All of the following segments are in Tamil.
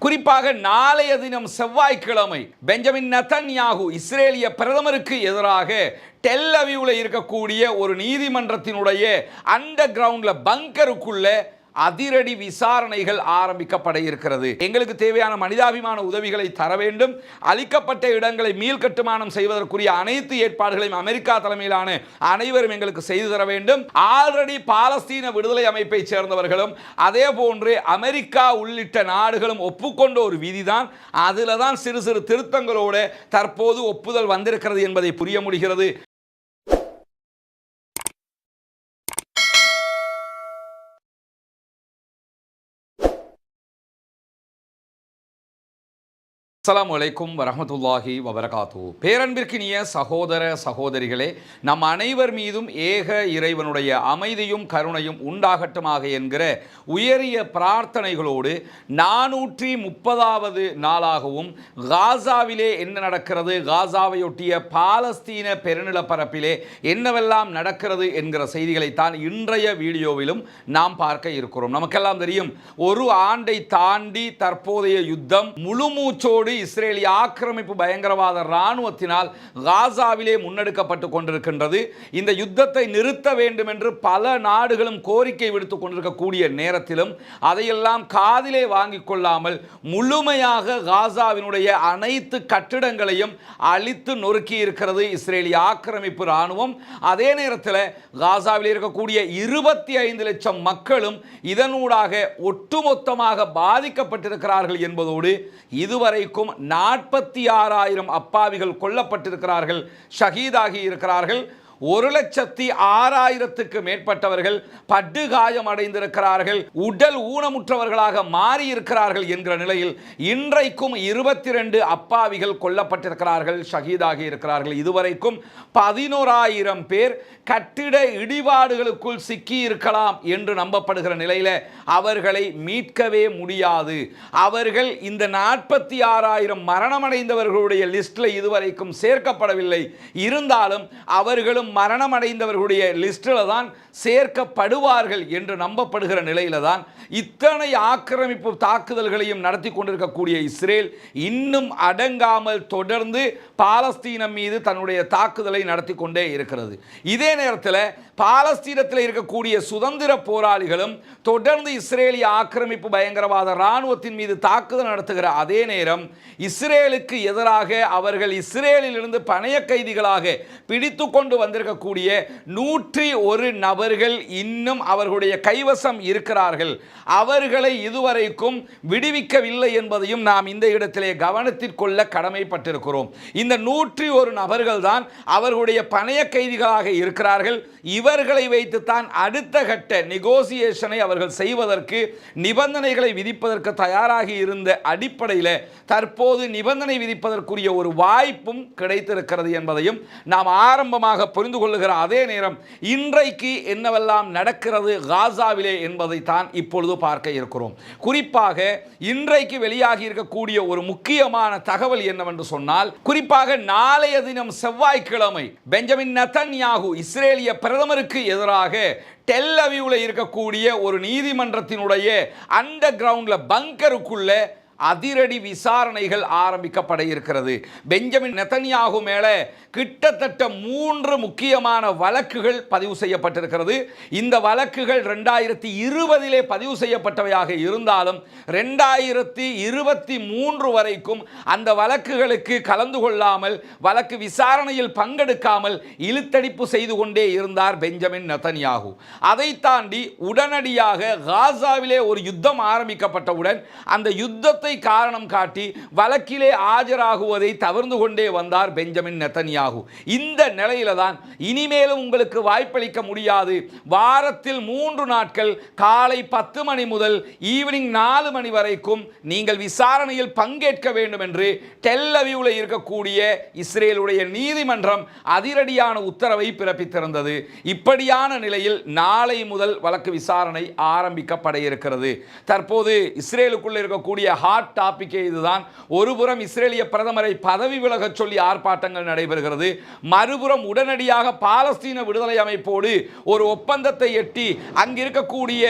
குறிப்பாக நாளைய தினம் செவ்வாய்க்கிழமை பெஞ்சமின் நத்தன்யாகு இஸ்ரேலிய பிரதமருக்கு எதிராக டெல்லவியூவில் இருக்கக்கூடிய ஒரு நீதிமன்றத்தினுடைய அண்டர் கிரவுண்டில் பங்கருக்குள்ளே அதிரடி விசாரணைகள் ஆரம்பிக்கப்பட இருக்கிறது. எங்களுக்கு தேவையான மனிதாபிமான உதவிகளை தர வேண்டும். அளிக்கப்பட்ட இடங்களை மீள்கட்டுமானம் செய்வதற்குரிய அனைத்து ஏற்பாடுகளையும் அமெரிக்கா தலைமையிலான அனைவரும் எங்களுக்கு செய்து தர வேண்டும். ஆல்ரெடி பாலஸ்தீன விடுதலை அமைப்பை சேர்ந்தவர்களும் அதே போன்று அமெரிக்கா உள்ளிட்ட நாடுகளும் ஒப்புக்கொண்ட ஒரு விதிதான். அதில் தான் சிறு சிறு திருத்தங்களோடு தற்போது ஒப்புதல் வந்திருக்கிறது என்பதை புரிய முடிகிறது. அஸ்லாம் வலைக்கும் வரமத்துல்லாஹி வபரகாத்து பேரன்பிற்கினிய சகோதர சகோதரிகளே நம் அனைவர் மீதும் ஏக இறைவனுடைய அமைதியும் கருணையும் உண்டாகட்டுமாக என்கிற உயரிய பிரார்த்தனைகளோடு நானூற்றி முப்பதாவது நாளாகவும் காசாவிலே என்ன நடக்கிறது? காசாவையொட்டிய பாலஸ்தீன பெருநிலப்பரப்பிலே என்னவெல்லாம் நடக்கிறது என்கிற செய்திகளைத்தான் இன்றைய வீடியோவிலும் நாம் பார்க்க இருக்கிறோம். நமக்கெல்லாம் தெரியும் ஒரு ஆண்டை தாண்டி தற்போதைய யுத்தம் முழுமூச்சோடு இஸ்ரேலிய ஆக்கிரமிப்பு பயங்கரவாத இராணுவத்தினால் காசாவிலே முன்னெடுக்கப்பட்டு கொண்டிருக்கின்றது. இந்த யுத்தத்தை நிறுத்த வேண்டும் என்று பல நாடுகளும் கோரிக்கை விடுத்து கொண்டிருக்கக்கூடிய நேரத்திலும் அதையெல்லாம் காதிலே வாங்கிக் கொள்ளாமல் முழுமையாக காசாவினுடைய அனைத்து கட்டிடங்களையும் அழித்து நொறுக்கி இருக்கிறது இஸ்ரேலிய ஆக்கிரமிப்பு இராணுவம். அதே நேரத்தில் காசாவில் இருக்கக்கூடிய இருபத்தி ஐந்து லட்சம் மக்களும் இதனூடாக ஒட்டுமொத்தமாக பாதிக்கப்பட்டிருக்கிறார்கள் என்பதோடு இதுவரைக்கும் நாற்பத்தி ஆறாயிரம் அப்பாவிகள் கொல்லப்பட்டிருக்கிறார்கள் ஷஹீதாகி இருக்கிறார்கள். ஒரு லட்சத்தி ஆறாயிரத்துக்கு மேற்பட்டவர்கள் படுகாயம் அடைந்திருக்கிறார்கள் உடல் ஊனமுற்றவர்களாக மாறி இருக்கிறார்கள் என்கிற நிலையில் இன்றைக்கும் இருபத்தி ரெண்டு அப்பாவிகள் கொல்லப்பட்டிருக்கிறார்கள் ஷஹீதாகி இருக்கிறார்கள். இதுவரைக்கும் பதினோராயிரம் பேர் கட்டிட இடிபாடுகளுக்குள் சிக்கி இருக்கலாம் என்று நம்பப்படுகிற நிலையில் அவர்களை மீட்கவே முடியாது. அவர்கள் இந்த நாற்பத்தி ஆறாயிரம் மரணமடைந்தவர்களுடைய லிஸ்டில் இதுவரைக்கும் சேர்க்கப்படவில்லை. இருந்தாலும் அவர்களும் மரணம் அடைந்தவர்களுடைய லிஸ்டில் தான் சேர்க்கப்படுவார்கள் என்று நம்பப்படுகிற நிலையில தான் இத்தனை ஆக்கிரமிப்பு தாக்குதல்களையும் நடத்தி கொண்டிருக்கக்கூடிய இஸ்ரேல் இன்னும் அடங்காமல் தொடர்ந்து பாலஸ்தீனம் மீது தன்னுடைய தாக்குதலை நடத்தி கொண்டே இருக்கிறது. இதே நேரத்தில் பாலஸ்தீனத்தில் இருக்கக்கூடிய சுதந்திர போராளிகளும் தொடர்ந்து இஸ்ரேலிய ஆக்கிரமிப்பு பயங்கரவாத இராணுவத்தின் மீது தாக்குதல் நடத்துகிற அதே நேரம் இஸ்ரேலுக்கு எதிராக அவர்கள் இஸ்ரேலில் இருந்து பணைய கைதிகளாக பிடித்து கொண்டு வந்திருக்கக்கூடிய நூற்றி ஒரு நபர்கள் இன்னும் அவர்களுடைய கைவசம் இருக்கிறார்கள். அவர்களை இதுவரைக்கும் விடுவிக்கவில்லை என்பதையும் நாம் இந்த இடத்திலே கவனத்திற்கொள்ள கடமைப்பட்டிருக்கிறோம். இந்த நூற்றி ஒரு நபர்கள் தான் அவர்களுடைய பணைய கைதிகளாக இருக்கிறார்கள். இவர் இவர்களை வைத்துத்தான் அடுத்த கட்ட நெகோசியேஷனை அவர்கள் செய்வதற்கு நிபந்தனைகளை விதிப்பதற்கு தயாராகி இருந்த அடிப்படையில் தற்போது நிபந்தனை விதிப்பதற்குரிய ஒரு வாய்ப்பும் கிடைத்திருக்கிறது என்பதையும் நாம் ஆரம்பமாக புரிந்து கொள்ளுகிற அதே நேரம் இன்றைக்கு என்னவெல்லாம் நடக்கிறது காசாவிலே என்பதைத்தான் இப்பொழுது பார்க்க இருக்கிறோம். குறிப்பாக இன்றைக்கு வெளியாகி இருக்கக்கூடிய ஒரு முக்கியமான தகவல் என்னவென்று சொன்னால் குறிப்பாக நாளைய தினம் செவ்வாய்க்கிழமை பெஞ்சமின் நத்தன்யாகு இஸ்ரேலிய பிரதமர் பிரதமருக்கு எதிராக டெல்லவியூவில் இருக்கக்கூடிய ஒரு நீதிமன்றத்தினுடைய அண்டர் கிரவுண்ட்ல பங்கருக்குள்ள அதிரடி விசாரணைகள் ஆரம்பிக்கப்பட இருக்கிறது பெஞ்சமின் நெத்தனியாகு மேலே கிட்டத்தட்ட மூன்று முக்கியமான வழக்குகள் பதிவு செய்யப்பட்டிருக்கிறது. இந்த வழக்குகள் ரெண்டாயிரத்தி இருபதிலே பதிவு செய்யப்பட்டவையாக இருந்தாலும் ரெண்டாயிரத்தி இருபத்தி மூன்று வரைக்கும் அந்த வழக்குகளுக்கு கலந்து கொள்ளாமல் வழக்கு விசாரணையில் பங்கெடுக்காமல் இழுத்தடிப்பு செய்து கொண்டே இருந்தார் பெஞ்சமின் நெத்தனியாகு. அதை தாண்டி உடனடியாக காசாவிலே ஒரு யுத்தம் ஆரம்பிக்கப்பட்டவுடன் அந்த யுத்தத்தை காரணம் காட்டி வழக்கிலே ஆஜராகுவதை தவிர்த்து கொண்டே வந்தார் பெஞ்சமின் நெத்தன்யாகு. இந்த நிலையில தான் இனிமேலும் உங்களுக்கு வாய்ப்பளிக்க முடியாது. வாரத்தில் மூன்று நாட்கள் காலை பத்து மணி முதல் ஈவினிங் நாலு மணி வரைக்கும் நீங்கள் விசாரணையில் பங்கேற்க வேண்டும் என்று டெல் இருக்கக்கூடிய இஸ்ரேலுடைய நீதிமன்றம் அதிரடியான உத்தரவை பிறப்பித்திருந்தது. இப்படியான நிலையில் நாளை முதல் வழக்கு விசாரணை ஆரம்பிக்கப்பட இருக்கிறது. தற்போது இஸ்ரேலுக்குள்ள இருக்கக்கூடிய ஹாட் ஹாட் டாபிக்கே இதுதான். ஒருபுறம் இஸ்ரேலிய பிரதமரை பதவி விலகச் சொல்லி ஆர்ப்பாட்டங்கள் நடைபெறுகிறது. மறுபுறம் உடனடியாக பாலஸ்தீன விடுதலை அமைப்போடு ஒரு ஒப்பந்தத்தை எட்டி அங்கிருக்கக்கூடிய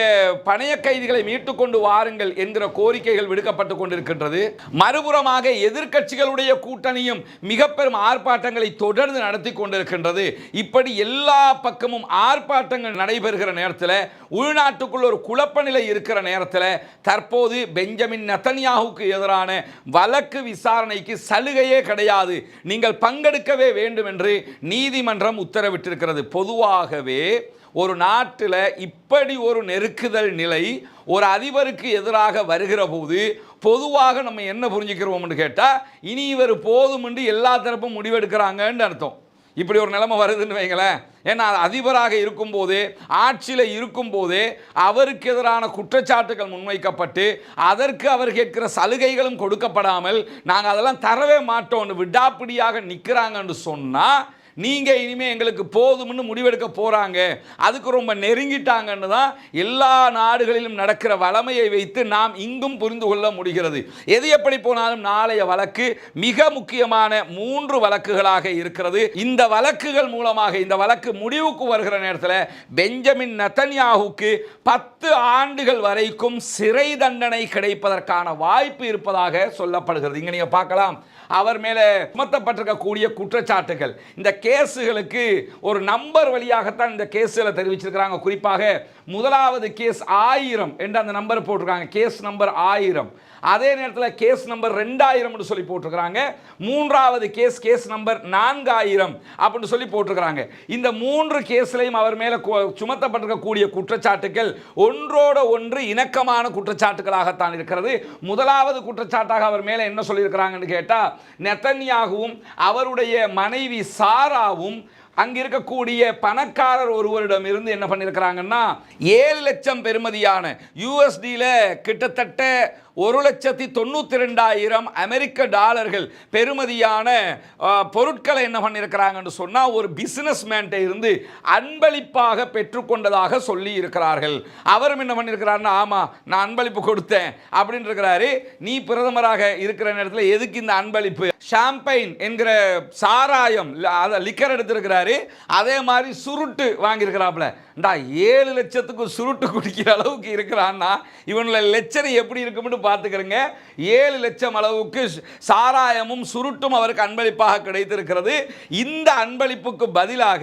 பணைய கைதிகளை மீட்டு கொண்டு வாருங்கள் என்கிற கோரிக்கைகள் விடுக்கப்பட்டு கொண்டிருக்கின்றது. மறுபுறமாக எதிர்க்கட்சிகளுடைய கூட்டணியும் மிக பெரும் ஆர்ப்பாட்டங்களை தொடர்ந்து நடத்தி கொண்டிருக்கின்றது. இப்படி எல்லா பக்கமும் ஆர்ப்பாட்டங்கள் நடைபெறுகிற நேரத்தில் உள்நாட்டுக்குள் ஒரு குழப்ப நிலை இருக்கிற நேரத்தில் தற்போது பெஞ்சமின் நத்தனியாக நத்தன்யாவுக்கு எதிரான வழக்கு விசாரணைக்கு சலுகையே கிடையாது. நீங்கள் பங்கெடுக்கவே வேண்டும் என்று நீதிமன்றம் உத்தரவிட்டிருக்கிறது. பொதுவாகவே ஒரு நாட்டில் இப்படி ஒரு நெருக்குதல் நிலை ஒரு அதிபருக்கு எதிராக வருகிற போது பொதுவாக நம்ம என்ன புரிஞ்சுக்கிறோம்னு கேட்டால் இனி இவர் போதுமென்று எல்லா தரப்பும் முடிவெடுக்கிறாங்கன்னு அர்த்தம். இப்படி ஒரு நிலைமை வருதுன்னு வைங்களேன். ஏன்னா அதிபராக இருக்கும்போது ஆட்சியில் இருக்கும்போது அவருக்கு எதிரான குற்றச்சாட்டுகள் முன்வைக்கப்பட்டு அதற்கு அவர் கேட்கிற சலுகைகளும் கொடுக்கப்படாமல் நாங்கள் அதெல்லாம் தரவே மாட்டோம்னு விடாப்பிடியாக நிற்கிறாங்கன்னு சொன்னால் நீங்கள் இனிமேல் எங்களுக்கு போதும்னு முடிவெடுக்க போகிறாங்க அதுக்கு ரொம்ப நெருங்கிட்டாங்கன்னு தான் எல்லா நாடுகளிலும் நடக்கிற வளமையை வைத்து நாம் இங்கும் புரிந்து கொள்ள முடிகிறது. எது எப்படி போனாலும் நாளைய வழக்கு மிக முக்கியமான மூன்று வழக்குகளாக இருக்கிறது. இந்த வழக்குகள் மூலமாக இந்த வழக்கு முடிவுக்கு வருகிற நேரத்தில் பெஞ்சமின் நத்தன்யாவுக்கு பத்து ஆண்டுகள் வரைக்கும் சிறை தண்டனை கிடைப்பதற்கான வாய்ப்பு இருப்பதாக சொல்லப்படுகிறது. இங்கே நீங்கள் பார்க்கலாம். அவர் மேலே சுமத்தப்பட்டிருக்கக்கூடிய குற்றச்சாட்டுகள். இந்த கேஸுகளுக்கு ஒரு நம்பர் வழியாகத்தான் இந்த கேஸுகளை தெரிவிச்சிருக்கிறாங்க. குறிப்பாக முதலாவது கேஸ் ஆயிரம் என்று அந்த நம்பர் போட்டிருக்காங்க. கேஸ் நம்பர் ஆயிரம். அதே நேரத்தில் கேஸ் நம்பர் ரெண்டாயிரம்னு சொல்லி போட்டிருக்கிறாங்க. மூன்றாவது கேஸ் கேஸ் நம்பர் நான்காயிரம் அப்படின்னு சொல்லி போட்டிருக்கிறாங்க. இந்த மூன்று கேஸ்லையும் அவர் மேலே சுமத்தப்பட்டிருக்கக்கூடிய குற்றச்சாட்டுகள் ஒன்றோட ஒன்று இணக்கமான குற்றச்சாட்டுகளாகத்தான் இருக்கிறது. முதலாவது குற்றச்சாட்டாக அவர் மேலே என்ன சொல்லியிருக்கிறாங்கன்னு கேட்டால் நெத்தன்யாகவும் அவருடைய மனைவி சாராவும் அங்க இருக்கக்கூடிய பணக்காரர் ஒருவரிடம் இருந்து என்ன பண்ணியிருக்கிறாங்கன்னா ஏழு லட்சம் பெறுமதியான யூஎஸ்டியில் கிட்டத்தட்ட ஒரு லட்சத்தி தொண்ணூற்றி ரெண்டாயிரம் அமெரிக்க டாலர்கள் பெறுமதியான பொருட்களை என்ன பண்ணியிருக்கிறாங்கன்னு சொன்னால் ஒரு பிஸ்னஸ் இருந்து அன்பளிப்பாக பெற்றுக்கொண்டதாக சொல்லி இருக்கிறார்கள். அவரும் என்ன பண்ணியிருக்கிறாருன்னா ஆமாம் நான் அன்பளிப்பு கொடுத்தேன் அப்படின்னு இருக்கிறாரு நீ பிரதமராக இருக்கிற நேரத்தில் எதுக்கு இந்த அன்பளிப்பு? ஷாம்பைன் என்கிற சாராயம் அதை லிக்கர் எடுத்திருக்கிறாரு. அதே மாதிரி சுருட்டு வாங்கியிருக்கிறாப்புல. டா ஏழு லட்சத்துக்கு சுருட்டு குடிக்கிற அளவுக்கு இருக்கிறான்னா இவனில் லட்சணம் எப்படி இருக்கும்னு பார்த்துக்கிறங்க. ஏழு லட்சம் அளவுக்கு சாராயமும் சுருட்டும் அவருக்கு அன்பளிப்பாக கிடைத்திருக்கிறது. இந்த அன்பளிப்புக்கு பதிலாக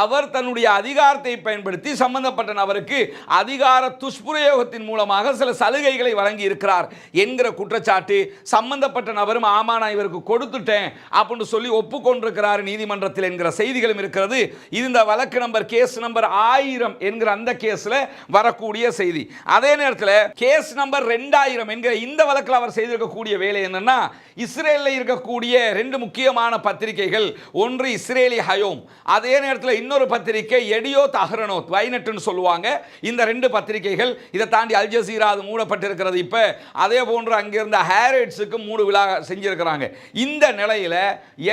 அவர் தன்னுடைய அதிகாரத்தை பயன்படுத்தி சம்பந்தப்பட்ட நபருக்கு அதிகார துஷ்பிரயோகத்தின் மூலமாக சில சலுகைகளை வழங்கி இருக்கிறார் என்கிற குற்றச்சாட்டு சம்பந்தப்பட்ட நபரும் ஆமா நான் இவருக்கு கொடுத்துட்டேன் அப்படின்னு சொல்லி ஒப்புக்கொண்டிருக்கிறார் நீதிமன்றத்தில் என்கிற செய்திகளும் இருக்கிறது. இது இந்த வழக்கு நம்பர் கேஸ் நம்பர் ஆயிரம் என்கிற அந்த கேஸ்ல வரக்கூடிய செய்தி. அதே நேரத்தில் கேஸ் நம்பர் ரெண்டாயிரம் என்கிற இந்த வழக்கில் அவர் செய்திருக்கக்கூடிய வேலை என்னன்னா இஸ்ரேலில் இருக்கக்கூடிய ரெண்டு முக்கியமான பத்திரிகைகள் ஒன்று இஸ்ரேலி ஹயோம். அதே நேரத்தில் இன்னொரு பத்திரிகை எடியோ அஹ்ரனோத் வைனட்டுன்னு சொல்லுவாங்க. இந்த ரெண்டு பத்திரிகைகள் இதை தாண்டி அல் ஜசீரா அது மூடப்பட்டிருக்கிறது இப்போ. அதே போன்று அங்கிருந்த ஹேரேட்ஸுக்கு மூடு விழா செஞ்சிருக்கிறாங்க. இந்த நிலையில்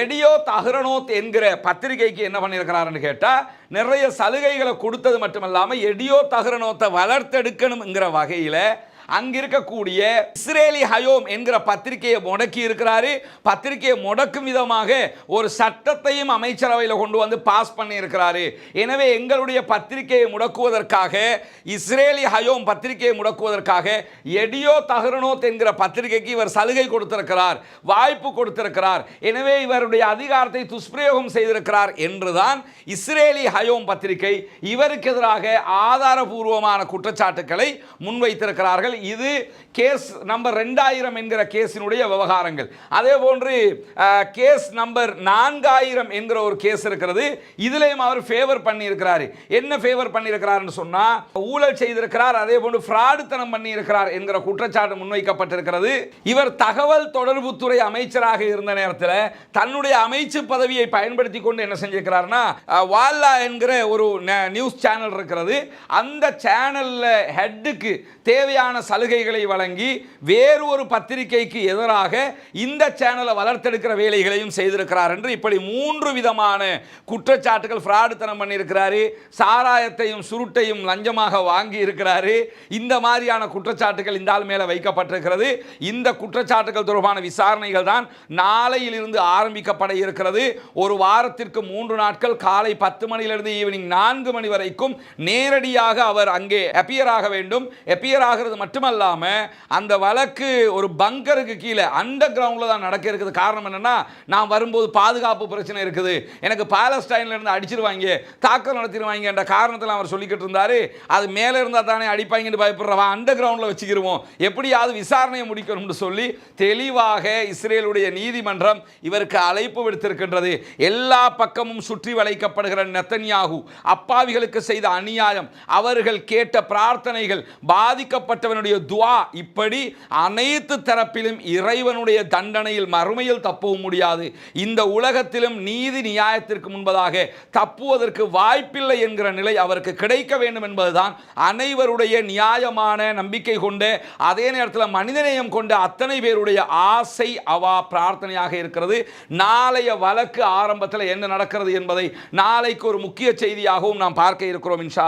எடியோ தஹரனோத் என்கிற பத்திரிகைக்கு என்ன பண்ணியிருக்கிறாருன்னு கேட்டால் நிறைய சலுகைகளை கொடுத்தது மட்டுமல்லாமல் எடியோ தகரனோத்தை வளர்த்தெடுக்கணுங்கிற வகையில் அங்க இருக்கக்கூடிய இஸ்ரேலி ஹயோம் என்கிற பத்திரிகையை முடக்கி இருக்கிறாரு. பத்திரிகையை முடக்கும் விதமாக ஒரு சட்டத்தையும் அமைச்சரவையில் கொண்டு வந்து பாஸ் பண்ணி இருக்கிறாரு. எனவே எங்களுடைய பத்திரிகையை முடக்குவதற்காக இஸ்ரேலி ஹயோம் பத்திரிகையை முடக்குவதற்காக எடியோ தகரனோத் என்கிற பத்திரிகைக்கு இவர் சலுகை கொடுத்திருக்கிறார் வாய்ப்பு கொடுத்திருக்கிறார். எனவே இவருடைய அதிகாரத்தை துஷ்பிரயோகம் செய்திருக்கிறார் என்றுதான் இஸ்ரேலி ஹயோம் பத்திரிகை இவருக்கு எதிராக ஆதாரபூர்வமான குற்றச்சாட்டுக்களை முன்வைத்திருக்கிறார்கள் இது கேஸ் நம்பர் ரெண்டாயிரம் என்கிற கேஸினுடைய விவகாரங்கள். அதே போன்று கேஸ் நம்பர் நான்காயிரம் என்கிற ஒரு கேஸ் இருக்கிறது. இதுலேயும் அவர் ஃபேவர் பண்ணியிருக்கிறார். என்ன ஃபேவர் பண்ணியிருக்கிறாருன்னு சொன்னால் ஊழல் செய்திருக்கிறார் அதே போன்று ஃப்ராடுத்தனம் பண்ணியிருக்கிறார் என்கிற குற்றச்சாட்டு முன்வைக்கப்பட்டிருக்கிறது. இவர் தகவல் தொடர்புத்துறை அமைச்சராக இருந்த நேரத்தில் தன்னுடைய அமைச்சு பதவியை பயன்படுத்தி கொண்டு என்ன செஞ்சிருக்கிறார்னா வால்லா என்கிற ஒரு நியூஸ் சேனல் இருக்கிறது. அந்த சேனலில் ஹெட்டுக்கு தேவையான சலுகைகளை வழங்கி வேறு ஒரு பத்திரிகைக்கு எதிராக இந்த சேனலை வளர்த்தெடுக்கிற வேலைகளையும் செய்திருக்கிறார் என்று இப்படி மூன்று விதமான குற்றச்சாட்டுகள் ஃப்ராடுத்தனம் பண்ணியிருக்கிறாரு. சாராயத்தையும் சுருட்டையும் லஞ்சமாக வாங்கி இருக்கிறாரு. இந்த மாதிரியான குற்றச்சாட்டுகள் இந்த ஆள் மேலே வைக்கப்பட்டிருக்கிறது. இந்த குற்றச்சாட்டுகள் தொடர்பான விசாரணைகள் தான் நாளையிலிருந்து ஆரம்பிக்கப்பட இருக்கிறது. ஒரு வாரத்திற்கு மூன்று நாட்கள் காலை பத்து மணியிலிருந்து ஈவினிங் நான்கு மணி வரைக்கும் நேரடியாக அவர் அங்கே அப்பியர் ஆக வேண்டும். அப்பியர் ஆகிறது மட்டும் மட்டுமல்லாம அந்த வழக்கு ஒரு பங்கருக்கு கீழே அண்டர் கிரவுண்டில் தான் நடக்க இருக்குது. காரணம் என்னன்னா நான் வரும்போது பாதுகாப்பு பிரச்சனை இருக்குது. எனக்கு பாலஸ்டைன்ல இருந்து அடிச்சிருவாங்க தாக்கல் நடத்திடுவாங்க என்ற காரணத்தில் அவர் சொல்லிக்கிட்டு இருந்தாரு. அது மேலே இருந்தால் தானே அடிப்பாங்கன்னு பயப்படுறவா அண்டர் கிரவுண்டில் வச்சுக்கிடுவோம் எப்படியாவது விசாரணையை முடிக்கணும்னு சொல்லி தெளிவாக இஸ்ரேலுடைய நீதிமன்றம் இவருக்கு அழைப்பு விடுத்திருக்கின்றது. எல்லா பக்கமும் சுற்றி வளைக்கப்படுகிற நெத்தன்யாகு அப்பாவிகளுக்கு செய்த அநியாயம் அவர்கள் கேட்ட பிரார்த்தனைகள் பாதிக்கப்பட்டவனுடைய துவா இப்படி அனைத்து தரப்பிலும் இறைவனுடைய தண்டனையில் மறுமையில் தப்பவும் முடியாது. இந்த உலகத்திலும் நீதி நியாயத்திற்கு முன்பதாக தப்புவதற்கு வாய்ப்பில்லை என்கிற நிலை அவருக்கு கிடைக்க வேண்டும் என்பதுதான் அனைவருடைய நியாயமான நம்பிக்கை கொண்ட அதே நேரத்தில் மனிதநேயம் கொண்ட அத்தனை பேருடைய ஆசை அவா பிரார்த்தனையாக இருக்கிறது. நாளைய வழக்கு ஆரம்பத்தில் என்ன நடக்கிறது என்பதை நாளைக்கு ஒரு முக்கிய செய்தியாகவும் நாம் பார்க்க இருக்கிறோம் இன்ஷா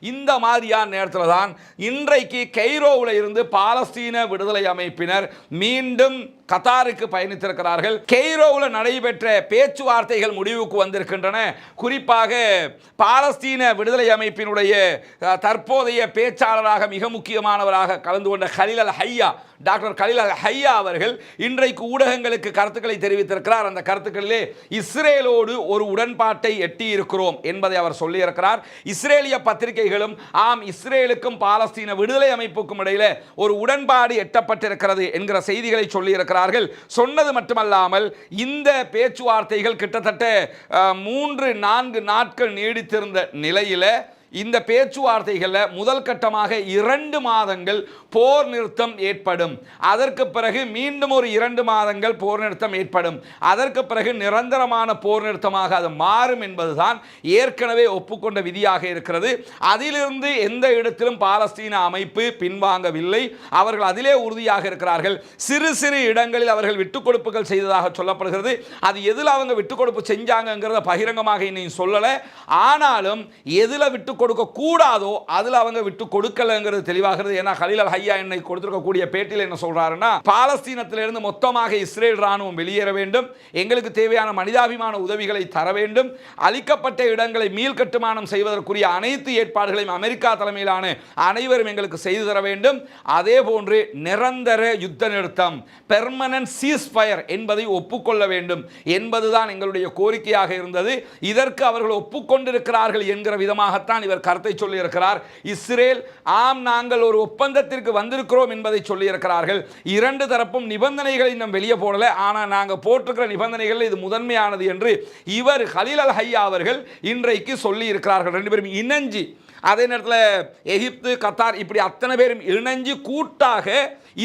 இந்த மாதிரியான நேரத்தில் தான் இன்றைக்கு கெய்ரோவில் இருந்து பாலஸ்தீன விடுதலை அமைப்பினர் மீண்டும் கத்தாருக்கு பயணித்திருக்கிறார்கள். கெய்ரோவில் நடைபெற்ற பேச்சுவார்த்தைகள் முடிவுக்கு வந்திருக்கின்றன. குறிப்பாக பாலஸ்தீன விடுதலை அமைப்பினுடைய தற்போதைய பேச்சாளராக மிக முக்கியமானவராக கலந்து கொண்ட ஹலில் அல் ஹையா டாக்டர் கலில் அல் ஹையா அவர்கள் இன்றைக்கு ஊடகங்களுக்கு கருத்துக்களை தெரிவித்திருக்கிறார். அந்த கருத்துக்களிலே இஸ்ரேலோடு ஒரு உடன்பாட்டை எட்டி இருக்கிறோம் என்பதை அவர் சொல்லியிருக்கிறார். இஸ்ரேலிய பத்திரிகைகளும் ஆம் இஸ்ரேலுக்கும் பாலஸ்தீன விடுதலை அமைப்புக்கும் இடையில ஒரு உடன்பாடு எட்டப்பட்டிருக்கிறது என்கிற செய்திகளை சொல்லியிருக்கிறார். சொல்கிறார்கள் சொன்னது மட்டுமல்லாமல் இந்த பேச்சுவார்த்தைகள் கிட்டத்தட்ட மூன்று நான்கு நாட்கள் நீடித்திருந்த நிலையில் இந்த பேச்சுவார்த்தைகளில் முதல் கட்டமாக இரண்டு மாதங்கள் போர் நிறுத்தம் ஏற்படும். அதற்கு பிறகு மீண்டும் ஒரு இரண்டு மாதங்கள் போர் நிறுத்தம் ஏற்படும். அதற்கு பிறகு நிரந்தரமான போர் நிறுத்தமாக அது மாறும் என்பதுதான் ஏற்கனவே ஒப்புக்கொண்ட விதியாக இருக்கிறது. அதிலிருந்து எந்த இடத்திலும் பாலஸ்தீன அமைப்பு பின்வாங்கவில்லை. அவர்கள் அதிலே உறுதியாக இருக்கிறார்கள். சிறு சிறு இடங்களில் அவர்கள் விட்டுக் கொடுப்புகள் செய்ததாக சொல்லப்படுகிறது. அது எதில் அவங்க விட்டுக் கொடுப்பு செஞ்சாங்கங்கிறத பகிரங்கமாக இன்னும் சொல்லலை. ஆனாலும் எதில் விட்டு கொடுக்க கூடாதோ அதில் அவங்க விட்டு கொடுக்கலங்கிறது தெளிவாகிறது. ஏன்னா ஹலீலல் ஹையா என்னை கொடுத்திருக்கக்கூடிய பேட்டியில் என்ன சொல்றாருன்னா பாலஸ்தீனத்திலிருந்து மொத்தமாக இஸ்ரேல் ராணுவம் வெளியேற வேண்டும் எங்களுக்கு தேவையான மனிதாபிமான உதவிகளை தர வேண்டும் அளிக்கப்பட்ட இடங்களை மீள் கட்டுமானம் செய்வதற்குரிய அனைத்து ஏற்பாடுகளையும் அமெரிக்கா தலைமையிலான அனைவரும் எங்களுக்கு செய்து தர வேண்டும். அதே போன்று நிரந்தர யுத்த நிறுத்தம் பெர்மனன்ட் சீஸ் ஃபயர் என்பதை ஒப்புக்கொள்ள வேண்டும் என்பதுதான் எங்களுடைய கோரிக்கையாக இருந்தது. இதற்கு அவர்கள் ஒப்புக்கொண்டிருக்கிறார்கள் என்கிற விதமாகத்தான் இவர் கருத்தை சொல்லியிருக்கிறார். இஸ்ரேல் ஆம் நாங்கள் ஒரு ஒப்பந்தத்திற்கு வந்திருக்கிறோம் என்பதை சொல்லியிருக்கிறார்கள். இரண்டு தரப்பும் நிபந்தனைகளை இன்னும் வெளியே போடல. ஆனால் நாங்கள் போட்டிருக்கிற நிபந்தனைகள் இது முதன்மையானது என்று இவர் ஹலீல் அல் ஹையா அவர்கள் இன்றைக்கு சொல்லி இருக்கிறார்கள் ரெண்டு பேரும் இணைஞ்சு. அதே நேரத்தில் எகிப்து கத்தார் இப்படி அத்தனை பேரும் இணைஞ்சு கூட்டாக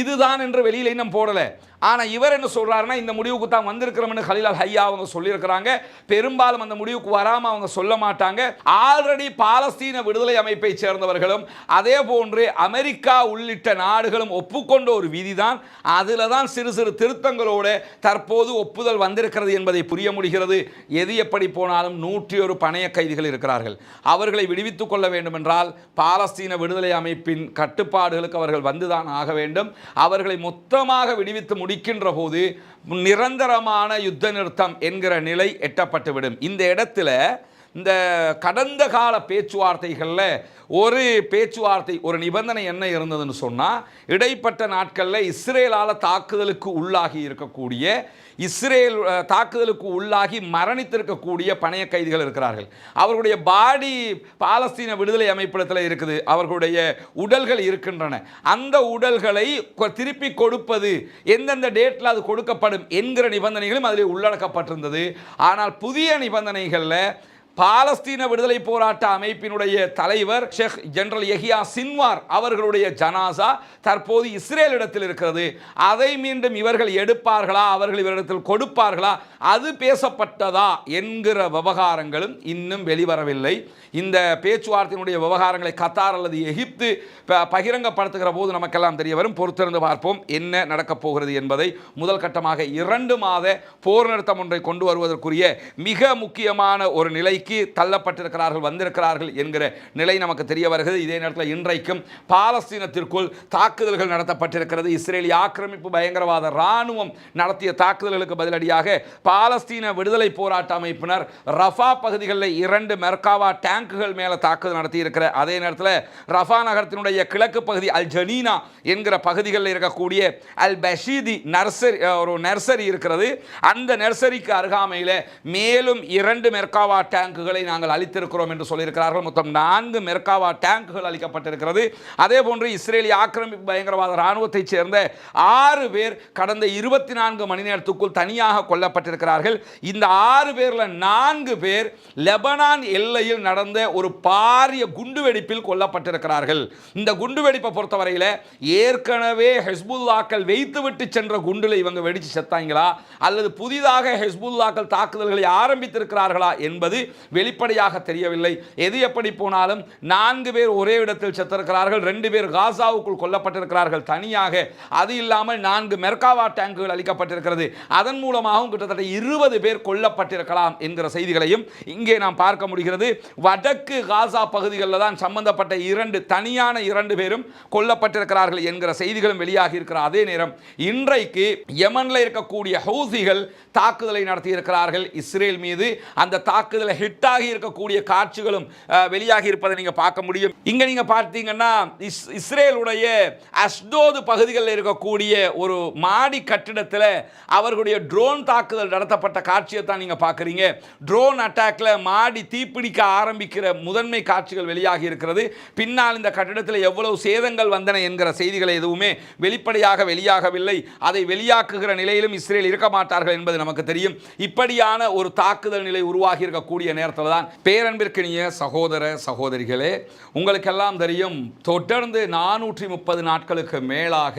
இதுதான் என்று வெளியில் இன்னும் போடலை. ஆனால் இவர் என்ன சொல்றாருன்னா இந்த முடிவுக்கு தான் வந்திருக்கிறோம்னு ஹலிலால் ஹையா அவங்க சொல்லியிருக்கிறாங்க. பெரும்பாலும் அந்த முடிவுக்கு வராமல் அவங்க சொல்ல மாட்டாங்க. ஆல்ரெடி பாலஸ்தீன விடுதலை அமைப்பை சேர்ந்தவர்களும் அதே போன்று அமெரிக்கா உள்ளிட்ட நாடுகளும் ஒப்புக்கொண்ட ஒரு விதிதான். அதில் தான் சிறு சிறு திருத்தங்களோடு தற்போது ஒப்புதல் வந்திருக்கிறது என்பதை புரிய முடிகிறது. எது எப்படி போனாலும் நூற்றி ஒரு பணைய கைதிகள் இருக்கிறார்கள். அவர்களை விடுவித்துக் கொள்ள வேண்டும் என்றால் பாலஸ்தீன விடுதலை அமைப்பின் கட்டுப்பாடுகளுக்கு அவர்கள் வந்துதான் ஆக வேண்டும். அவர்களை மொத்தமாக விடுவித்து முடிக்கின்ற போது நிரந்தரமான யுத்த நிறுத்தம் என்கிற நிலை எட்டப்பட்டுவிடும். இந்த இடத்துல இந்த கடந்த கால பேச்சுவார்த்தைகளில் ஒரு பேச்சுவார்த்தை ஒரு நிபந்தனை என்ன இருந்ததுன்னு சொன்னால் இடைப்பட்ட நாட்களில் இஸ்ரேலால் தாக்குதலுக்கு உள்ளாகி இருக்கக்கூடிய இஸ்ரேல் தாக்குதலுக்கு உள்ளாகி மரணித்திருக்கக்கூடிய பணைய கைதிகள் இருக்கிறார்கள். அவர்களுடைய பாடி பாலஸ்தீன விடுதலை அமைப்பிடத்தில் இருக்குது. அவர்களுடைய உடல்கள் இருக்கின்றன. அந்த உடல்களை திருப்பி கொடுப்பது எந்தெந்த டேட்டில் அது கொடுக்கப்படும் என்கிற நிபந்தனைகளும் அதில் உள்ளடக்கப்பட்டிருந்தது. ஆனால் புதிய நிபந்தனைகளில் பாலஸ்தீன விடுதலை போராட்ட அமைப்பினுடைய தலைவர் ஷேக் ஜெனரல் எஹியா சின்வார் அவர்களுடைய ஜனாசா தற்போது இஸ்ரேலிடத்தில் இருக்கிறது. அதை மீண்டும் இவர்கள் எடுப்பார்களா? அவர்கள் இவரிடத்தில் கொடுப்பார்களா? அது பேசப்பட்டதா என்கிற விவகாரங்களும் இன்னும் வெளிவரவில்லை. இந்த பேச்சுவார்த்தையினுடைய விவகாரங்களை கத்தார் அல்லது எகிப்து ப- பகிரங்கப்படுத்துகிற போது நமக்கெல்லாம் தெரிய வரும். பொறுத்திருந்து பார்ப்போம் என்ன நடக்கப் போகிறது என்பதை. முதல் கட்டமாக இரண்டு மாத போர் நிறுத்தம் ஒன்றை கொண்டு வருவதற்குரிய மிக முக்கியமான ஒரு நிலை நிலைக்கு தள்ளப்பட்டிருக்கிறார்கள் வந்திருக்கிறார்கள் என்கிற நிலை நமக்கு தெரிய வருகிறது. இதே நேரத்தில் இன்றைக்கும் பாலஸ்தீனத்திற்குள் தாக்குதல்கள் நடத்தப்பட்டிருக்கிறது. இஸ்ரேலிய ஆக்கிரமிப்பு பயங்கரவாத இராணுவம் நடத்திய தாக்குதல்களுக்கு பதிலடியாக பாலஸ்தீன விடுதலை போராட்ட அமைப்பினர் ரஃபா பகுதிகளில் இரண்டு மெர்காவா டேங்குகள் மேலே தாக்குதல் நடத்தியிருக்கிற அதே நேரத்தில் ரஃபா நகரத்தினுடைய கிழக்கு பகுதி அல் ஜனீனா என்கிற பகுதிகளில் இருக்கக்கூடிய அல் பஷீதி நர்சரி ஒரு நர்சரி இருக்கிறது. அந்த நர்சரிக்கு அருகாமையில் மேலும் இரண்டு மெர்காவா டேங்க் டேங்குகளை நாங்கள் அளித்திருக்கிறோம் என்று சொல்லியிருக்கிறார்கள். மொத்தம் நான்கு மெர்காவா டேங்குகள் அளிக்கப்பட்டிருக்கிறது அதே போன்று இஸ்ரேலிய ஆக்கிரமிப்பு பயங்கரவாத இராணுவத்தைச் சேர்ந்த ஆறு பேர் கடந்த இருபத்தி நான்கு மணி நேரத்துக்குள் தனியாக கொல்லப்பட்டிருக்கிறார்கள். இந்த ஆறு பேரில் நான்கு பேர் லெபனான் எல்லையில் நடந்த ஒரு பாரிய குண்டுவெடிப்பில் கொல்லப்பட்டிருக்கிறார்கள். இந்த குண்டுவெடிப்பை பொறுத்தவரையில் ஏற்கனவே ஹெஸ்புல்லாக்கள் வைத்துவிட்டு சென்ற குண்டில் இவங்க வெடிச்சு செத்தாங்களா? அல்லது புதிதாக ஹெஸ்புல்லாக்கள் தாக்குதல்களை ஆரம்பித்திருக்கிறார்களா? என்பது வெளிப்படையாக தெரியவில்லை. எது எப்படி போனாலும் நான்கு பேர் ஒரே இடத்தில் செத்திருக்கிறார்கள். ரெண்டு பேர் காசாவுக்குள் கொல்லப்பட்டிருக்கிறார்கள். தனியாக அது இல்லாமல் நான்கு மெர்காவா டேங்குகள் அளிக்கப்பட்டிருக்கிறது அதன் மூலமாகவும் கிட்டத்தட்ட இருபது பேர் கொல்லப்பட்டிருக்கலாம் என்கிற செய்திகளையும் இங்கே நாம் பார்க்க முடிகிறது. வடக்கு காசா பகுதிகளில் தான் சம்பந்தப்பட்ட இரண்டு தனியான இரண்டு பேரும் கொல்லப்பட்டிருக்கிறார்கள் என்கிற செய்திகளும் வெளியாகி இருக்கிற அதே நேரம் இன்றைக்கு யமனில் இருக்கக்கூடிய ஹவுசிகள் தாக்குதலை நடத்தியிருக்கிறார்கள். இஸ்ரேல் மீது அந்த தாக்குதலை ஹிட் ஹிட்டாகி இருக்கக்கூடிய காட்சிகளும் அஹ், வெளியாகி இருப்பதை நீங்க பார்க்க முடியும். இங்கே நீங்க பார்த்தீங்கன்னா இஸ் இஸ்ரேலுடைய அஸ்டோது பகுதிகளில் இருக்கக்கூடிய ஒரு மாடி கட்டிடத்தில் அவர்களுடைய ட்ரோன் தாக்குதல் நடத்தப்பட்ட காட்சியை தான் நீங்க பார்க்குறீங்க. ட்ரோன் அட்டாக்ல மாடி தீப்பிடிக்க ஆரம்பிக்கிற முதன்மை காட்சிகள் வெளியாகி இருக்கிறது. பின்னால் இந்த கட்டிடத்தில் எவ்வளவு சேதங்கள் வந்தன என்கிற செய்திகளை எதுவுமே வெளிப்படையாக வெளியாகவில்லை. அதை வெளியாக்குகிற நிலையிலும் இஸ்ரேல் இருக்க மாட்டார்கள் என்பது நமக்கு தெரியும். இப்படியான ஒரு தாக்குதல் நிலை உருவாகி இருக்கக்கூடிய நேரத்தில் தான் பேரன்பிற்கினிய சகோதர சகோதரிகளே உங்களுக்கெல்லாம் தெரியும் தொடர்ந்து நானூற்றி முப்பது நாட்களுக்கு மேலாக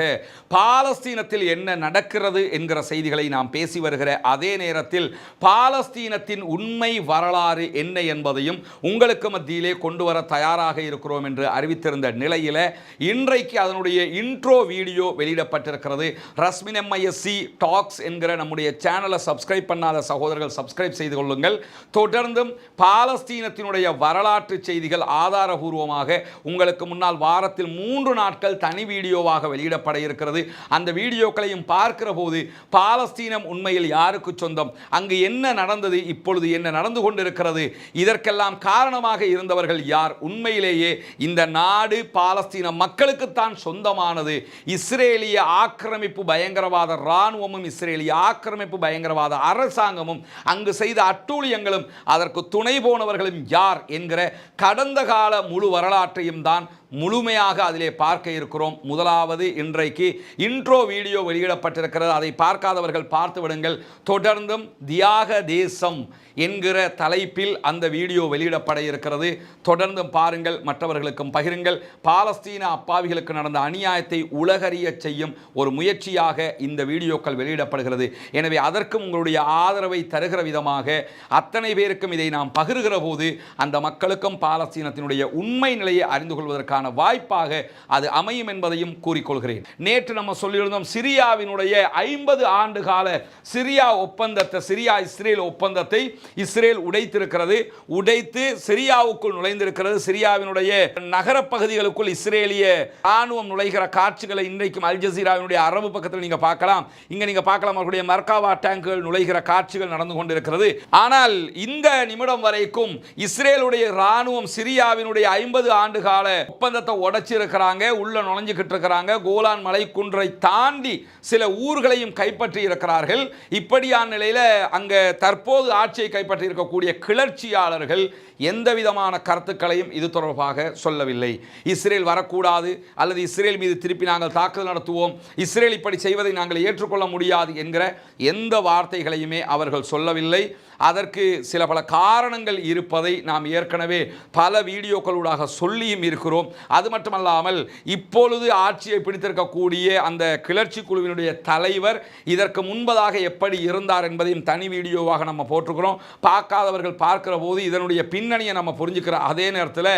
பாலஸ்தீனத்தில் என்ன நடக்கிறது என்கிற செய்திகளை நாம் பேசி வருகிற அதே நேரத்தில் பாலஸ்தீனத்தின் உண்மை வரலாறு என்ன என்பதையும் உங்களுக்கு மத்தியிலே கொண்டு வர தயாராக இருக்கிறோம் என்று அறிவித்திருந்த நிலையில் இன்றைக்கு அதனுடைய இன்ட்ரோ வீடியோ வெளியிடப்பட்டிருக்கிறது. ரஸ்மின் எம்ஐஎஸ்சி டாக்ஸ் என்கிற நம்முடைய சேனலை சப்ஸ்கிரைப் பண்ணாத சகோதரர்கள் சப்ஸ்கிரைப் செய்து கொள்ளுங்கள். தொடர்ந்து மேலும் பாலஸ்தீனத்தினுடைய வரலாற்று செய்திகள் ஆதாரபூர்வமாக உங்களுக்கு முன்னால் வாரத்தில் மூன்று நாட்கள் தனி வீடியோவாக வெளியிடப்பட இருக்கிறது. அந்த வீடியோக்களையும் பார்க்கிற போது பாலஸ்தீனம் உண்மையில் யாருக்கு சொந்தம்? அங்கு என்ன நடந்தது? இப்பொழுது என்ன நடந்து கொண்டிருக்கிறது? இதற்கெல்லாம் காரணமாக இருந்தவர்கள் யார்? உண்மையிலேயே இந்த நாடு பாலஸ்தீன மக்களுக்குத்தான் சொந்தமானது. இஸ்ரேலிய ஆக்கிரமிப்பு பயங்கரவாத இராணுவமும் இஸ்ரேலிய ஆக்கிரமிப்பு பயங்கரவாத அரசாங்கமும் அங்கு செய்த அட்டூழியங்களும் அதற்கு துணை போனவர்களும் யார் என்கிற கடந்த கால முழு வரலாற்றையும் தான் முழுமையாக அதிலே பார்க்க இருக்கிறோம். முதலாவது இன்றைக்கு இன்ட்ரோ வீடியோ வெளியிடப்பட்டிருக்கிறது. அதை பார்க்காதவர்கள் பார்த்து விடுங்கள். தொடர்ந்தும் தியாக தேசம் என்கிற தலைப்பில் அந்த வீடியோ வெளியிடப்பட இருக்கிறது. தொடர்ந்து பாருங்கள் மற்றவர்களுக்கும் பகிருங்கள். பாலஸ்தீன அப்பாவிகளுக்கு நடந்த அநியாயத்தை உலகறிய செய்யும் ஒரு முயற்சியாக இந்த வீடியோக்கள் வெளியிடப்படுகிறது. எனவே அதற்கும் உங்களுடைய ஆதரவை தருகிற விதமாக அத்தனை பேருக்கும் இதை நாம் பகிர்கிற போது அந்த மக்களுக்கும் பாலஸ்தீனத்தினுடைய உண்மை நிலையை அறிந்து கொள்வதற்கான வாய்ப்பாக அது அமையும் என்பதையும் கூறிக்கொள்கிறேன். நேற்று நம்ம சொல்லியிருந்தோம் சிரியாவினுடைய ஐம்பது ஆண்டு கால சிரியா ஒப்பந்தத்தை சிரியா இஸ்ரேல் ஒப்பந்தத்தை இஸ்ரேல் உடைத்திருக்கிறது உடைத்து சிரியாவுக்குள் நுழைந்திருக்கிறது. சிரியாவினுடைய நகர பகுதிகளுக்குள் இஸ்ரேலிய ராணுவம் நுழைகிற காட்சிகளை இன்றைக்கும் அல் ஜசீராவினுடைய அரபு பக்கத்தில் நீங்க பார்க்கலாம். இங்க நீங்க பார்க்கலாம் அவர்களுடைய மர்காவா டேங்குகள் நுழைகிற காட்சிகள் நடந்து கொண்டிருக்கிறது. ஆனால் இந்த நிமிடம் வரைக்கும் இஸ்ரேலுடைய ராணுவம் சிரியாவினுடைய ஐம்பது ஆண்டு கால ஒப்பந்தத்தை உடைச்சிருக்கிறாங்க உள்ள நுழைஞ்சுக்கிட்டு இருக்கிறாங்க. கோலான் மலை குன்றை தாண்டி சில ஊர்களையும் கைப்பற்றி இருக்கிறார்கள் இப்படியான நிலையில அங்க தற்போது ஆட்சியை கைப்பற்றி இருக்கக்கூடிய கிளர்ச்சியாளர்கள் எந்த விதமான கருத்துக்களையும் இது தொடர்பாக சொல்லவில்லை. இஸ்ரேல் வரக்கூடாது அல்லது இஸ்ரேல் மீது திருப்பி நாங்கள் தாக்குதல் நடத்துவோம். இஸ்ரேல் இப்படி செய்வதை நாங்கள் ஏற்றுக்கொள்ள முடியாது என்கிற எந்த வார்த்தைகளையுமே அவர்கள் சொல்லவில்லை. அதற்கு சில பல காரணங்கள் இருப்பதை நாம் ஏற்கனவே பல வீடியோக்களூடாக சொல்லியும் இருக்கிறோம். அது மட்டுமல்லாமல் இப்பொழுது ஆட்சியை பிடித்திருக்கக்கூடிய அந்த கிளர்ச்சி குழுவினுடைய தலைவர் இதற்கு முன்பதாக எப்படி இருந்தார் என்பதையும் தனி வீடியோவாக நம்ம போட்டிருக்கிறோம். பார்க்காதவர்கள் பார்க்கிற போது இதனுடைய பின்னணியை நம்ம புரிஞ்சுக்கிற அதே நேரத்தில்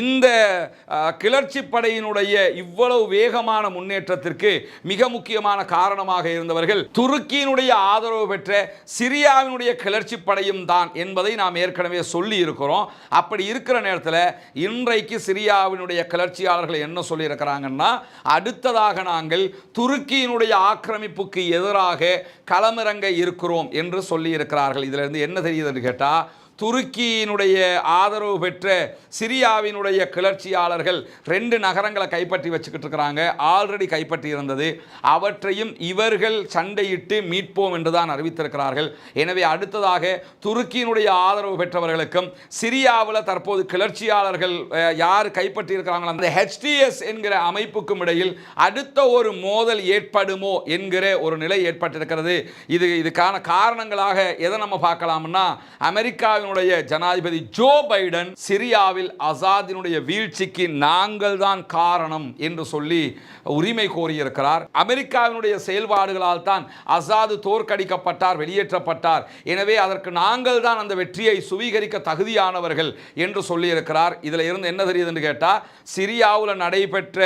இந்த கிளர்ச்சி படையினுடைய இவ்வளவு வேகமான முன்னேற்றத்திற்கு மிக முக்கியமான காரணமாக இருந்தவர்கள் துருக்கியினுடைய ஆதரவு பெற்ற சிரியாவினுடைய கிளர்ச்சி படையும் தான் என்பதை நாம் ஏற்கனவே சொல்லி இருக்கிறோம் அப்படி இருக்கிற நேரத்தில் இன்றைக்கு சிரியாவினுடைய கிளர்ச்சியாளர்கள் என்ன சொல்லியிருக்கிறாங்கன்னா அடுத்ததாக நாங்கள் துருக்கியினுடைய ஆக்கிரமிப்புக்கு எதிராக களமிறங்க இருக்கிறோம் என்று சொல்லியிருக்கிறார்கள். இதிலிருந்து என்ன தெரியுதுன்னு கேட்டால் துருக்கியினுடைய ஆதரவு பெற்ற சிரியாவினுடைய கிளர்ச்சியாளர்கள் ரெண்டு நகரங்களை கைப்பற்றி வச்சுக்கிட்டு இருக்கிறாங்க. ஆல்ரெடி கைப்பற்றி இருந்தது அவற்றையும் இவர்கள் சண்டையிட்டு மீட்போம் என்று தான் அறிவித்திருக்கிறார்கள். எனவே அடுத்ததாக துருக்கியினுடைய ஆதரவு பெற்றவர்களுக்கும் சிரியாவில் தற்போது கிளர்ச்சியாளர்கள் யார் கைப்பற்றி இருக்கிறாங்களோ அந்த ஹெச்டிஎஸ் என்கிற அமைப்புக்கும் இடையில் அடுத்த ஒரு மோதல் ஏற்படுமோ என்கிற ஒரு நிலை ஏற்பட்டிருக்கிறது. இது இதுக்கான காரணங்களாக எதை நம்ம பார்க்கலாம்னா அமெரிக்காவினுடைய ஜனாதிபதி ஜோ பைடன் சிரியாவில் அசாதினுடைய வீழ்ச்சிக்கு நாங்கள் தான் காரணம் என்று சொல்லி உரிமை கோரியிருக்கிறார். அமெரிக்காவினுடைய செயல்பாடுகளால் தான் அசாது தோற்கடிக்கப்பட்டார் வெளியேற்றப்பட்டார். எனவே அதற்கு நாங்கள் தான் அந்த வெற்றியை சுவீகரிக்க தகுதியானவர்கள் என்று சொல்லியிருக்கிறார். இதில் இருந்து என்ன தெரியுதுன்னு கேட்டால் சிரியாவில் நடைபெற்ற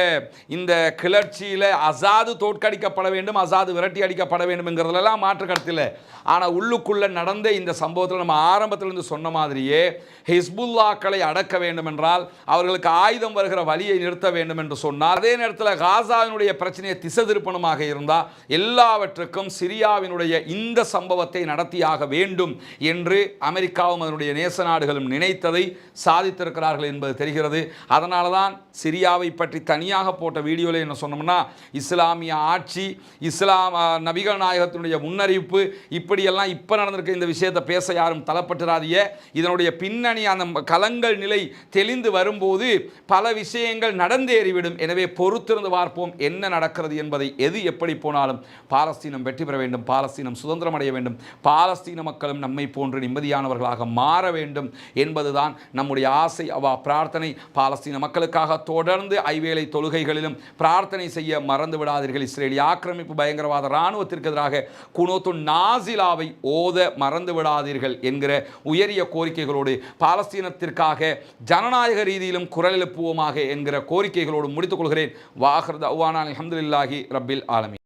இந்த கிளர்ச்சியில் அசாது தோற்கடிக்கப்பட வேண்டும் அசாது விரட்டி அடிக்கப்பட வேண்டும் என்கிறதுலாம் மாற்று கருத்தில் ஆனால் உள்ளுக்குள்ள நடந்த இந்த சம்பவத்தில் நம்ம ஆரம்பத்திலிருந்து சொன்ன மாதிரியே ஹிஸ்புல்லாக்களை அடக்க வேண்டும் என்றால் அவர்களுக்கு ஆயுதம் வருகிற வழியை நிறுத்த வேண்டும் என்று சொன்னார். அதே நேரத்தில் காசாவினுடைய பிரச்சனையை திசை திருப்பணமாக இருந்தால் எல்லாவற்றுக்கும் சிரியாவினுடைய இந்த சம்பவத்தை நடத்தியாக வேண்டும் என்று அமெரிக்காவும் அதனுடைய நேச நாடுகளும் நினைத்ததை சாதித்திருக்கிறார்கள் என்பது தெரிகிறது. அதனால தான் சிரியாவை பற்றி தனியாக போட்ட வீடியோவில் என்ன சொன்னோம்னா இஸ்லாமிய ஆட்சி இஸ்லாம் நபிகள் நாயகத்தினுடைய முன்னறிவிப்பு இப்படியெல்லாம் இப்போ நடந்திருக்க இந்த விஷயத்தை பேச யாரும் தளப்பட்டுறாதிய இதனுடைய பின்னணி அந்த கலங்கள் நிலை தெளிந்து வரும்போது பல விஷயங்கள் நடந்தேறிவிடும். எனவே பொறுத்திருந்து பார்ப்போம் என்ன நடக்கிறது என்பதை எது எப்படி போனாலும் பாலஸ்தீனம் வெற்றி பெற வேண்டும் பாலஸ்தீனம் சுதந்திரம் அடைய வேண்டும் பாலஸ்தீன மக்களும் நம்மை போன்று நிம்மதியானவர்களாக மாற வேண்டும் என்பதுதான் நம்முடைய ஆசை அவா பிரார்த்தனை. பாலஸ்தீன மக்களுக்காக தொடர்ந்து ஐவேளை தொழுகைகளிலும் பிரார்த்தனை செய்ய மறந்து விடாதீர்கள். இஸ்ரேலிய ஆக்கிரமிப்பு பயங்கரவாத இராணுவத்திற்கு எதிராக குனோத்து நாசிலாவை ஓத மறந்து விடாதீர்கள் என்கிற உயர் உயரிய கோரிக்கைகளோடு பாலஸ்தீனத்திற்காக ஜனநாயக ரீதியிலும் குரல் எழுப்புவோமாக என்கிற கோரிக்கைகளோடு முடித்துக் கொள்கிறேன். வாஹர் தவானா அலமதுல்லாஹி ரப்பில் ஆலமி